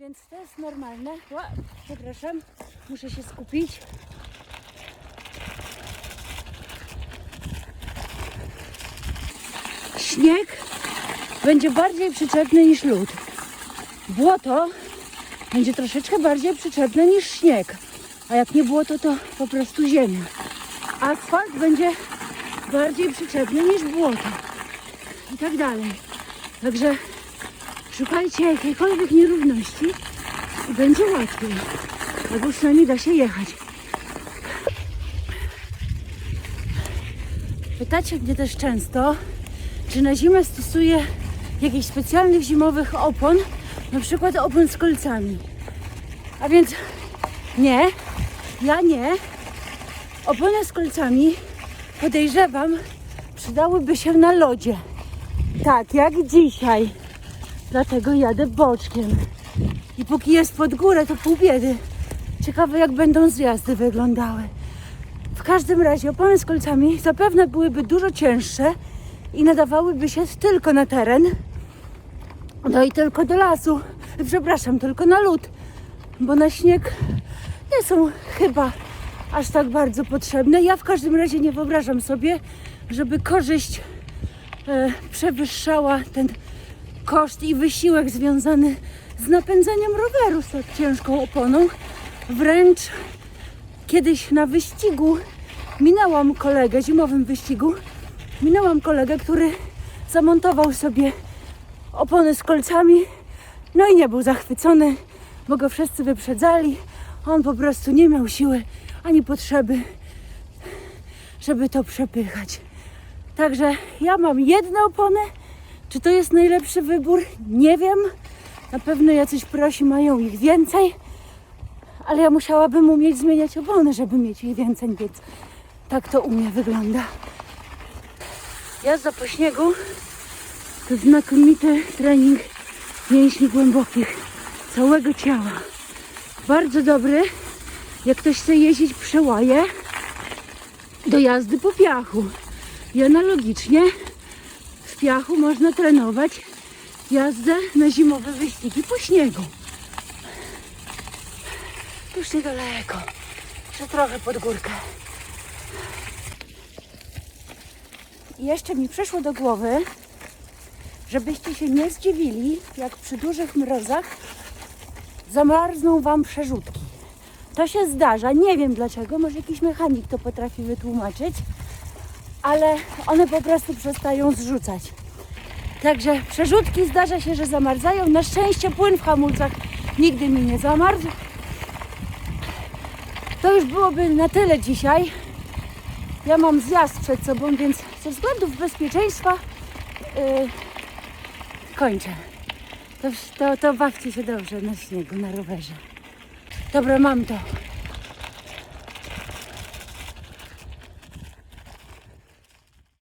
Więc to jest normalne. Przepraszam, muszę się skupić. Śnieg będzie bardziej przyczepny niż lód. Błoto będzie troszeczkę bardziej przyczepne niż śnieg. A jak nie błoto, to po prostu ziemia. Asfalt będzie bardziej przyczepny niż błoto. I tak dalej. Także szukajcie jakiejkolwiek nierówności i będzie łatwiej. Albo przynajmniej da się jechać. Pytacie mnie też często, czy na zimę stosuję jakichś specjalnych zimowych opon, na przykład opon z kolcami. A więc nie, ja nie. Opony z kolcami podejrzewam przydałyby się na lodzie. Tak, jak dzisiaj. Dlatego jadę boczkiem. I póki jest pod górę, to pół biedy. Ciekawe, jak będą zjazdy wyglądały. W każdym razie opony z kolcami zapewne byłyby dużo cięższe i nadawałyby się tylko na teren. No i tylko do lasu. Przepraszam, tylko na lód. Bo na śnieg nie są chyba aż tak bardzo potrzebne. Ja w każdym razie nie wyobrażam sobie, żeby korzyść e, przewyższała ten koszt i wysiłek związany z napędzaniem roweru z tak ciężką oponą. Wręcz kiedyś na wyścigu minęłam kolegę, zimowym wyścigu, minęłam kolegę, który zamontował sobie opony z kolcami, no i nie był zachwycony, bo go wszyscy wyprzedzali. On po prostu nie miał siły ani potrzeby, żeby to przepychać. Także ja mam jedne opony. Czy to jest najlepszy wybór? Nie wiem. Na pewno jacyś prosi mają ich więcej, ale ja musiałabym umieć zmieniać opony, żeby mieć ich więcej, więc tak to u mnie wygląda. Jazda po śniegu to znakomity trening mięśni głębokich całego ciała. Bardzo dobry, jak ktoś chce jeździć przełaje do jazdy po piachu. I analogicznie piachu można trenować jazdę na zimowe wyścigi po śniegu. Już niedaleko, że trochę pod górkę. I jeszcze mi przyszło do głowy, żebyście się nie zdziwili, jak przy dużych mrozach zamarzną Wam przerzutki. To się zdarza, nie wiem dlaczego, może jakiś mechanik to potrafi wytłumaczyć, ale one po prostu przestają zrzucać. Także przerzutki zdarza się, że zamarzają. Na szczęście płyn w hamulcach nigdy mi nie zamarzł. To już byłoby na tyle dzisiaj. Ja mam zjazd przed sobą, więc ze względów bezpieczeństwa yy, kończę. To, to, to bawcie się dobrze na śniegu, na rowerze. Dobra, mam to.